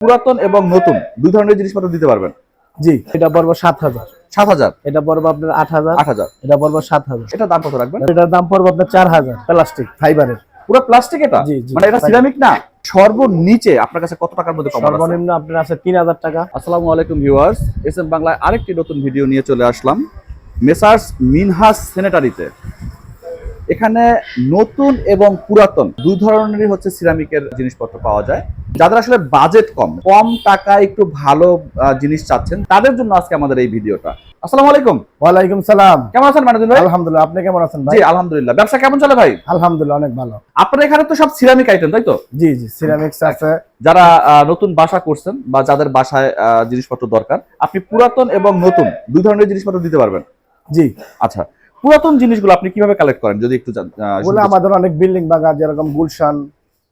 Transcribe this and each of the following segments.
পুরাতন এবং নতুন দুই ধরনের জিনিসপত্র দিতে পারবেন। জি। এটা পড়ব সাত হাজার। সাত হাজার? এটা পড়ব আপনার আট হাজার। আট হাজার। এটা পড়ব সাত হাজার। এটা দাম কত রাখবেন? এটার দাম পড়ব আপনার চার হাজার প্লাস্টিক ফাইবারের। পুরো প্লাস্টিক এটা। মানে এটা সিরামিক না? সর্বনিচে আপনার কাছে কত টাকার মধ্যে সর্বনিম্ন আপনার আছে তিন হাজার টাকা। আসসালামু আলাইকুম ভিউয়ার্স। এস এম বাংলায় আরেকটি নতুন ভিডিও নিয়ে চলে আসলাম। মেসার্স মিনহাস সেনেটারিতে। এখানে নতুন এবং পুরাতন দুই ধরনেরই হচ্ছে সিরামিকের জিনিসপত্র পাওয়া যায়। যাদের আসলে বাজেট কম কম টাকায় একটু ভালো জিনিস চাচ্ছেন তাদের জন্য আজকে আমাদের এই ভিডিওটা। আসসালামু আলাইকুম। ওয়ালাইকুম সালাম। কেমন আছেন মানবদিন ভাই? আলহামদুলিল্লাহ আপনি কেমন আছেন ভাই? জি আলহামদুলিল্লাহ। ব্যবসা কেমন চলে ভাই? আলহামদুলিল্লাহ অনেক ভালো। আপনার এখানে তো সব সিরামিক আইটেম তাই তো? জি জি সিরামিক্স আছে। যারা আহ, নতুন বাসা করছেন বা যাদের বাসায় আহ, জিনিসপত্র দরকার আপনি পুরাতন এবং নতুন দুই ধরনের জিনিসপত্র দিতে পারবেন। জি। আচ্ছা পুরাতন জিনিসগুলো আপনি কীভাবে কালেক্ট করেন? যদি একটু ওগুলো আমাদের অনেক বিল্ডিং বাগা যেরকম গুলশান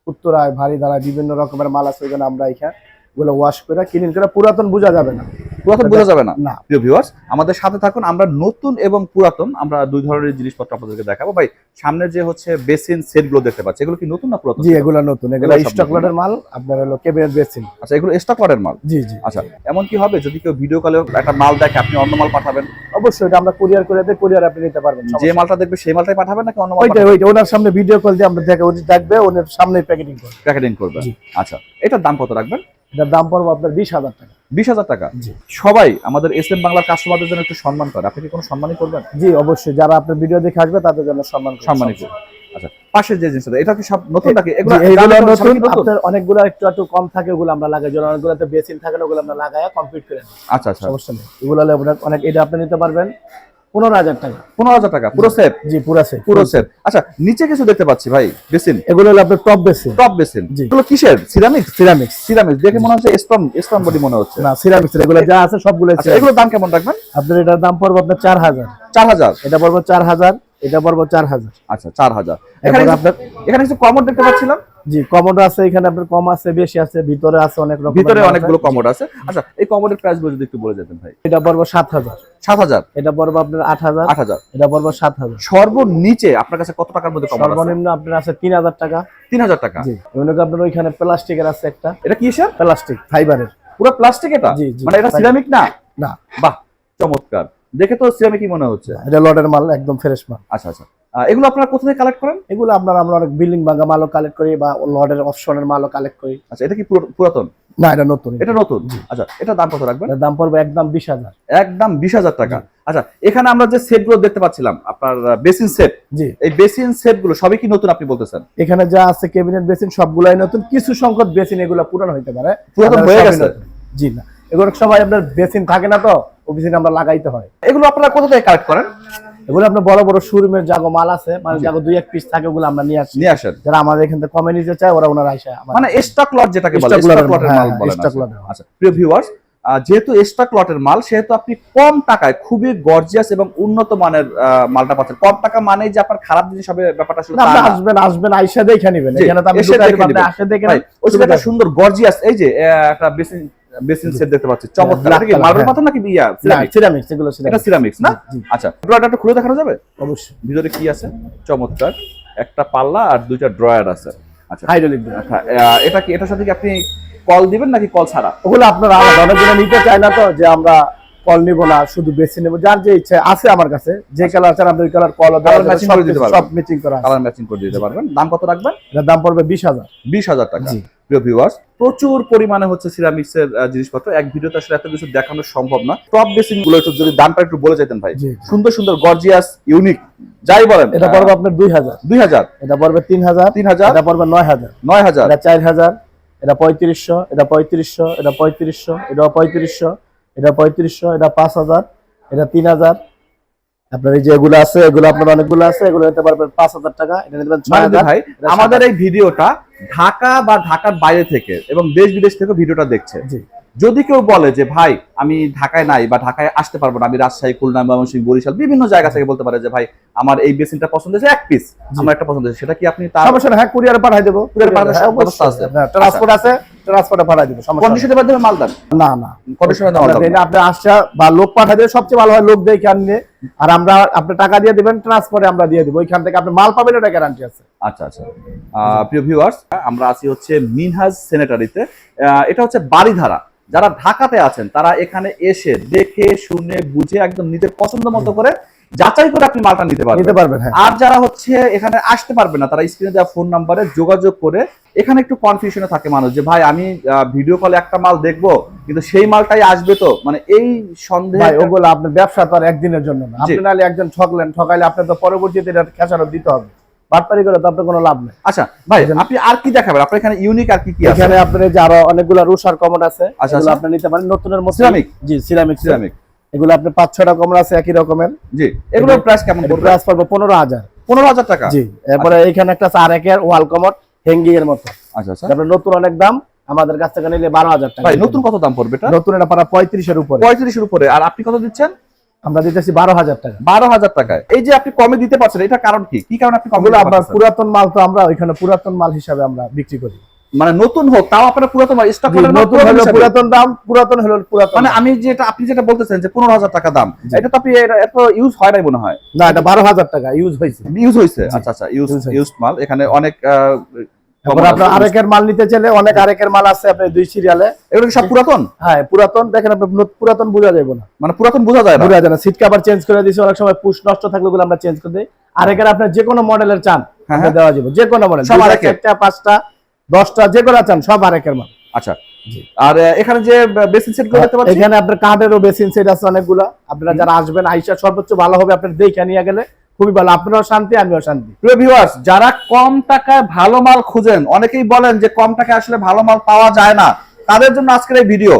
উত্তরায় ভারী বিভিন্ন রকমের মাল আছে ওইখানে আমরা এখানে ওগুলো ওয়াশ করে ক্লিন করে পুরাতন বোঝা যাবে না। পুরাতন বোঝা যাবে না? না। প্রিয় ভিউয়ার্স আমাদের সাথে থাকুন আমরা নতুন এবং পুরাতন আমরা দুই ধরনের জিনিসপত্র আপনাদেরকে দেখাবো। ভাই সামনে যে হচ্ছে বেসিন সেটগুলো দেখতে পাচ্ছি এগুলো কি নতুন না পুরাতন? জি এগুলো নতুন এগুলো স্টক লটের মাল আপনার হলো কেবিনেট বেসিন আচ্ছা এগুলো স্টক লটের মাল? জি জি। আচ্ছা এমন কি হবে যদি কেউ ভিডিও কলে একটা মাল দেখে আপনি অন্য মাল পাঠাবেন? অবশ্যই এটা আমরা কুরিয়ার করে দিই কুরিয়ার আপনি নিতে পারবেন যে মালটা দেখবে সেই মালটাই পাঠাবেন নাকি অন্য মাল ওইটা ওইটা ওনার সামনে ভিডিও কল দিয়ে আমরা দেখে উনি দেখবে ওনার সামনে প্যাকেটিং করবে। প্যাকেটিং করবে। আচ্ছা এটার দাম কত রাখবেন? এটার দাম পড়বে আপনার বিশ হাজার টাকা। বিশ হাজার টাকা? সবাই আমাদের এস এম বাংলার কাস্টমারদের জন্য একটু সম্মান করে। আপনি কি কোনো সম্মানই করবেন? জি অবশ্যই। যারা আপনার ভিডিও দেখে আসবে তাদের জন্য সম্মান। সম্মানই করবেন আচ্ছা। পাশের যে জিনিসটা এটা কি সব নতুন নাকি? এগুলো নতুন আপনার অনেকগুলো একটু একটু কম থাকে ওগুলো আমরা লাগাই। অনেকগুলোতে বেসিন থাকে ওগুলো আমরা কমপ্লিট করে আচ্ছা আচ্ছা। সমস্যা নেই। এগুলো অনেক এটা আপনি নিতে পারবেন পনেরো হাজার টাকা। পনেরো হাজার টাকা পুরো সেট জি পুরো সেট পুরো সেট আচ্ছা নিচে কিছু দেখতে পাচ্ছি ভাই বেসিন। এগুলো হলো আপনার টপ বেসিন। Top basin. জি। এগুলো কিসের? সিরামিক্স সিরামিক্স সিরামিক্স দেখে মনে হচ্ছে স্টোন স্টোন বডি মনে হচ্ছে। না সিরামিক্স এগুলো যা আছে সবগুলো আচ্ছা এগুলোর দাম কেমন রাখবেন? আপনার এটার দাম পড়ব আপনার চার হাজার। চার হাজার। এটা পড়ব চার হাজার। এটা পড়ব চার হাজার। আচ্ছা চার হাজার। এখানে আপনার এখানে কিছু কমোড দেখতে পাচ্ছিলাম? জি কমোডো আছে এখানে আপনার কম আছে বেশি আছে ভিতরে আছে অনেক রকম ভিতরে অনেকগুলো কমোড আছে। আচ্ছা এই কমোডের প্রাইসগুলো যদি একটু বলে যেতেন ভাই। এটা পড়ব সাত হাজার। সাত হাজার? এটা পড়ব আপনার আট হাজার। আট হাজার। এটা পড়ব সাত হাজার। সর্বনিচে আপনার কাছে কত টাকার মধ্যে কমোড আছে? সর্বনিম্ন আপনার আছে তিন হাজার টাকা। তিন হাজার টাকা? জি এমনি আপনার ওইখানে প্লাস্টিকের আছে একটা। এটা কিসের প্লাস্টিক ফাইবারের পুরো প্লাস্টিক এটা। মানে এটা সিরামিক না? না। বাহ চমৎকার। দেখে তো সিরামিকই মনে হচ্ছে? এটা লটের মাল একদম ফ্রেশ মাল। আচ্ছা আচ্ছা। এগুলো আপনারা কোথা থেকে কালেক্ট করেন? এগুলো আপনার আমরা অনেক বিল্ডিং ভাঙা মালও কালেক্ট করি বা লটের অপশনের মালও কালেক্ট করি। আচ্ছা এটা কি পুরাতন? না এটা নতুন। এটা নতুন? আচ্ছা এটা দাম কত রাখবেন? দাম পড়বে একদম বিশ হাজার। একদম বিশ হাজার টাকা। আচ্ছা এখানে আমরা যে সেটগুলো দেখতে পাচ্ছিলাম আপনার বেসিন সেট জি। এই বেসিন সেটগুলো সবই কি নতুন আপনি বলতেছেন? এখানে যা আছে কেবিনেট বেসিন সবগুলাই নতুন। কিছু সংখ্যক বেসিন এগুলো পুরানো হইতে পারে। পুরাতন হয়ে গেছে? জি না। এগুলো সবাই আপনার বেসিন থাকে না তো? বেসিন আমরা লাগাইতে হয়। এগুলো আপনারা কোথা থেকে কালেক্ট করেন? এগুলো আপনার বড় বড় শোরুমের জাগো মাল আছে মানে জাগো দুই এক পিস থাকে ওগুলো আমরা নিয়ে আসি। নিয়ে আসেন। যারা আমাদের এখান থেকে কমে নিতে চায় ওরা ওনারা আমাদের- মানে স্টক লট যেটাকে বলে স্টক এর লটের মাল বলেন stock আসলে। আচ্ছা প্রিয় ভিউয়ার্স যেহেতু স্টক লটের মাল সেহেতু আপনি কম টাকায় খুবই গর্জিয়াস এবং উন্নত মানের মালটা পাচ্ছেন। কম টাকা মানে যে আপনার খারাপ জিনিস হবে ব্যাপারটা আসলে আপনি আসবেন আসবেন আইসা দেখে নেবেন। এখানে তো আপনি। আসে দেখে ওই সুন্দর গর্জিয়াস এই যে একটা বেসিন বেসিন সেট দেখতে পাচ্ছি। চমৎকার। কি মার্বেল হ্যাঁ। পাথর নাকি ইয়া এগুলো এটা সিরামিক্স না? আচ্ছা ড্রয়ারটা খুলে দেখানো যাবে? অবশ্যই। ভিতরে কি আছে? চমৎকার। একটা পাল্লা আর দুইটা ড্রয়ার আছে। আচ্ছা। হাইড্রোলিক। আচ্ছা, এটা কি এটার সাথে কি আপনি কল দিবেন নাকি কল ছাড়া? ওগুলো আপনারা আলাদা নিতে চায় না তো যে আমরা কল নিব না শুধু বেছে নেব। যার যে ইচ্ছা আছে আমার কাছে যে কালার চান আপনি ওই কালার কল Colour matching করে দিতে পারবেন। সব ম্যাচিং করা কালার ম্যাচিং করে দিতে পারবেন। দাম কত রাখবেন? দাম পড়বে বিশ হাজার। বিশ হাজার টাকা। প্রিয় ভিউয়ার্স প্রচুর পরিমাণে হচ্ছে সিরামিক্স এর জিনিসপত্র। এক ভিডিওতে আসলে এত কিছু দেখানো সম্ভব না। টপ বেসিংগুলো একটু যদি দামটা একটু বলে যেতেন ভাই। সুন্দর সুন্দর গর্জিয়াস ইউনিক যাই বলেন। এটা পড়বে আপনার দুই হাজার। দুই হাজার। এটা পড়বে তিন হাজার। তিন হাজার। এটা পড়বে নয় হাজার। নয় হাজার। এটা চার হাজার। এটা পঁয়ত্রিশশো এটা পঁয়ত্রিশশো এটা পঁয়ত্রিশশো এটা পঁয়ত্রিশশো এটা পঁয়ত্রিশশো এটা পাঁচ হাজার এটা তিন হাজার। আপনার এই যে এগুলো আছে এগুলো আপনার অনেকগুলো আছে এগুলো নিতে পারবেন পাঁচ হাজার টাকা এটা নিতে পারবেন ভাই আমাদের এই ভিডিওটা ঢাকা বা ঢাকার বাইরে থেকে এবং দেশ বিদেশ থেকে ভিডিওটা দেখছে। যদি কেউ বলে যে ভাই আমি ঢাকায় নাই বা ঢাকায় আসতে পারব না আমি রাজশাহী খুলনা ময়মনসিংহ বরিশাল বিভিন্ন জায়গা থেকে বলতে পারে যে ভাই আমার এই বেসিনটা পছন্দ হয়েছে এক পিস আমার একটা পছন্দ হয়েছে। সেটা কি আপনি তার হ্যাঁ কুরিয়ারে পাঠাই দেবো। পাঠানোর হ্যাঁ, ব্যবস্থা আছে? হ্যাঁ, ট্রান্সপোর্ট আছে। ট্রান্সপোর্টে পাঠাই দেবো সমস্যা। কন্ডিশনের মাধ্যমে মাল দেন? না না কন্ডিশনের আপনি আসছে বা লোক সবচেয়ে ভালো হয় লোক আনলে। আর আমরা আপনি টাকা দিয়ে দিবেন ট্রান্সপোর্টে আমরা দিয়ে দিব। ওইখান থেকে আপনি মাল পাবেন এটা গ্যারান্টি আছে। আচ্ছা আচ্ছা। প্রিয় ভিউয়ার্স আমরা আছি হচ্ছে মিনহাজ সেনেটারিতে এটা হচ্ছে বাড়িধারা যারা ঢাকাতে আছেন তারা এখানে এসে দেখে শুনে বুঝে একদম নিজের পছন্দ মতো করে যাচাই করে আপনি মালটা নিতে পারবেন। নিতে পারবেন হ্যাঁ। আর যারা হচ্ছে এখানে আসতে পারবে না তারা স্ক্রিনে দেওয়া ফোন নাম্বারে যোগাযোগ করে এখানে একটু কনফিউশনে থাকে মানুষ যে ভাই আমি ভিডিও কলে একটা মাল দেখব কিন্তু সেই মালটাই আসবে তো? মানে এই সন্দেহ ভাই ওগুলো আপনার ব্যবসা তো আর একদিনের জন্য না। আপনি নাহলে একজন ঠকলেন ঠকাইলে আপনি তো পরবর্তীতে এটা খেসারত দিতে হবে। বাটপারি করে তো আপনার কোনো লাভ নেই। আচ্ছা ভাই আপনি আর কি দেখাবেন? আপনার এখানে ইউনিক আর কি কি আছে? এখানে আপনার যে আরও অনেকগুলো রুশার কমন আছে আচ্ছা, এগুলো আচ্ছা। আপনি নিতে পারেন। নতুনের মধ্যে Ceramic? জি সিরামিক সিরামিক এগুলো আপনি পাঁচ ছটা কমন আছে একই রকমের। জি এগুলোর প্রাইস কেমন পড়বে? প্রাইস পড়বে পনেরো হাজার। পনেরো হাজার টাকা? জি এরপরে এখানে একটা আছে আর একের ওয়াল কমট হ্যাঙ্গিং এর মতো। আচ্ছা আচ্ছা। নতুন অনেক দাম আমাদের কাছ থেকে নিলে বারো হাজার টাকা। নতুন কত দাম পড়বে এটা? নতুন এটা পারা পঁয়ত্রিশের উপরে। পঁয়ত্রিশের উপরে। আর আপনি কত দিচ্ছেন? আমরা দিতেছি বারো হাজার টাকা। বারো হাজার টাকায়। এই যে আপনি কমে দিতে পারছেন এটা কারণ কি? কি কারণে আপনি কমে আপনার পুরাতন মাল তো আমরা ওইখানে পুরাতন মাল হিসাবে আমরা বিক্রি করি। মানে নতুন হোক তাও আপনারা পুরাতন স্টক নতুন হলো পুরাতন দাম পুরাতন হলো পুরাতন মানে আমি যেটা আপনি যেটা বলতেছেন যে পনেরো হাজার টাকা দাম এটা তো আপনি এত ইউজ হয় নাই মনে হয়। না এটা বারো হাজার টাকা ইউজ হয়েছে। ইউজ হয়েছে? আচ্ছা আচ্ছা ইউজ ইউজ মাল। এখানে অনেক তারপর আপনার আরেকের মাল নিতে চাইলে অনেক আরেকের মাল আছে আপনি দুই সিরিয়ালে এগুলো সব পুরাতন? হ্যাঁ পুরাতন। দেখেন আপনি পুরাতন বোঝা যাবে না। মানে পুরাতন বোঝা যায় না? বোঝা যায় না। সিট কভার চেঞ্জ করে দিয়েছি অনেক সময় পুশ নষ্ট থাকলে ওগুলো আমরা চেঞ্জ করে দিই। আরেকের আপনার যে কোনো মডেলের চান হ্যাঁ, দেওয়া যাবে যে কোনো মডেল সব একটা পাঁচটা দশটা যে কোনো চান সব আরেকের মাল। আচ্ছা। আর এখানে যে বেসিন সেটগুলো দেখতে এখানে আপনার কার্ডেরও বেসিন সেট আছে অনেকগুলা। আপনারা যারা আসবেন আইসা সর্বোচ্চ ভালো হবে আপনার দেখে নিয়ে গেলে খুবই ভালো। আপনারাও শান্তি আমিও শান্তি। প্রিয় ভিউয়ার্স যারা কম টাকায় ভালো মাল খুঁজেন অনেকেই বলেন যে কম টাকায় আসলে ভালো মাল পাওয়া যায় না। তাদের জন্য আজকের এই ভিডিও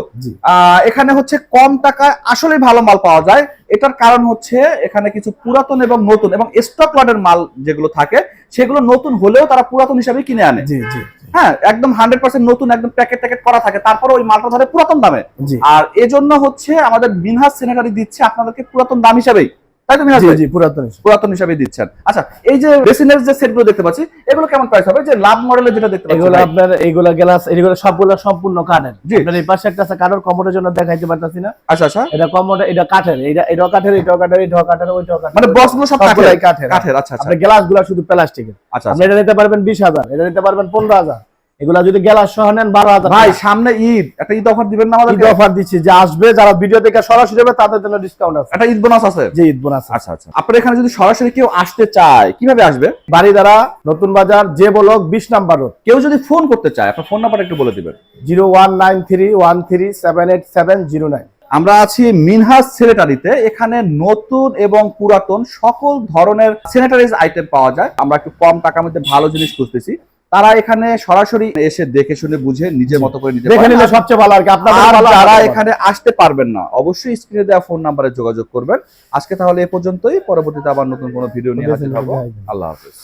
এখানে হচ্ছে কম টাকায় আসলে ভালো মাল পাওয়া যায়। এটার কারণ হচ্ছে এখানে কিছু পুরাতন এবং নতুন এবং স্টক লটের মাল যেগুলো থাকে সেগুলো নতুন হলেও তারা পুরাতন হিসাবে কিনে আনে। জি জি হ্যাঁ একদম হান্ড্রেড পার্সেন্ট নতুন একদম প্যাকেট ট্যাকেট করা থাকে। তারপরে ওই মালটা ধরে পুরাতন দামে। আর এজন্য হচ্ছে আমাদের মিনহাজ সেনেটারি দিচ্ছে আপনাদেরকে পুরাতন দাম হিসাবেই। তাই তো মিনহাজ জি জি পুরাতন পুরাতন হিসাবে দিচ্ছেন। আচ্ছা এই যে বেসিনের যে সেটগুলো দেখতে পাচ্ছি এগুলো কেমন প্রাইস হবে? যে লাভ মডেলের যেটা দেখতে পাচ্ছি এগুলো আপনার এইগুলো গ্লাস এগুলো সবগুলো সম্পূর্ণ কাঠের। আপনার এই পাশে একটা আছে কাঠের কমোডের জন্য দেখাইতে পারতাছি না। আচ্ছা আচ্ছা। এটা কমোড এটা কাঠের এটা এটাও কাঠের এটাও কাঠের এটাও কাঠের ওইটাও কাঠের মানে বক্সগুলো সব কাঠের কাঠের আচ্ছা আচ্ছা। আপনার গ্লাসগুলা শুধু প্লাস্টিকের আচ্ছা। আপনি এটা নিতে পারবেন বিশ হাজার এটা নিতে পারবেন পনেরো হাজার। এগুলা যদি গ্লাস সহ নেন বারো হাজার ভাই সামনে ঈদ। একটা ঈদ অফার দিবেন না ঈদ অফার দিচ্ছি। যে আসবে যারা ভিডিও দেখে সরাসরি হবে তাদের জন্য ডিসকাউন্ট আছে। একটা ঈদ বোনাস আছে? যে ঈদ বোনাস আচ্ছা আচ্ছা। আপনার এখানে যদি সরাসরি কেউ আসতে চায় কীভাবে আসবে? বাড়ি দ্বারা নতুন বাজার যে বলক বিশ নাম্বার রোড কেউ যদি ফোন করতে চায় আপনার ফোন নাম্বার একটু বলে দিবেন। Zero one nine three one three seven eight seven zero nine. আমরা আছি মিনহাজ সেনেটারিতে এখানে নতুন এবং পুরাতন সকল ধরনের সেনেটারিজ আইটেম পাওয়া যায়। আমরা একটু কম টাকার মধ্যে ভালো জিনিস খুঁজতেছি। তারা এখানে সরাসরি এসে দেখে শুনে বুঝে নিজের মতো করে নিতে দেখে নিলে সবচেয়ে ভালো আর কি। আপনারা যারা এখানে আসতে পারবেন না অবশ্যই স্ক্রিনে দেওয়া ফোন নাম্বারে যোগাযোগ করবেন। আজকে তাহলে এ পর্যন্তই পরবর্তীতে আবার নতুন কোনো ভিডিও নিয়ে হাজির হব। আল্লাহ হাফেজ।